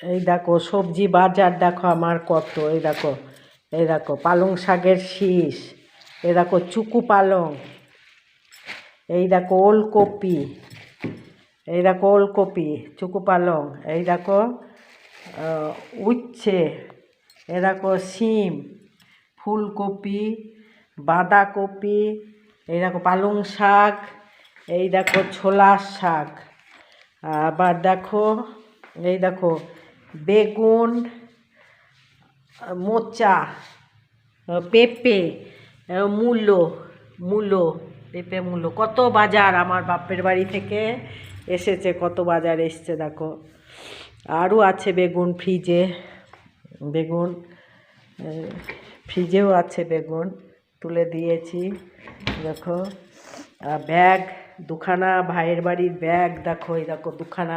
এই দেখো সবজি বাজার দেখো আমার কত এই দেখো এই দেখো পালং শাকের শীষ এই দেখো চুকু পালং এই দেখো ওলকপি এই দেখো ওলকপি চুকু পালং এই দেখো উচ্ছে এই দেখো শিম ফুলকপি বাঁধাকপি এই দেখো পালং শাক এই দেখো ছোলার শাক আবার দেখো এই দেখো বেগুন, মোচা পেঁপে মূলো মূলো, পেঁপে, মূলো। কত বাজার আমার বাপের বাড়ি থেকে এসেছে, কত বাজার এসছে দেখো। আরও আছে বেগুন ফ্রিজে, বেগুন ফ্রিজেও আছে বেগুন, তুলে দিয়েছি, দেখো। ব্যাগ, দুখানা ভাইয়ের বাড়ির ব্যাগ, দেখো, এই দেখো, দুখানা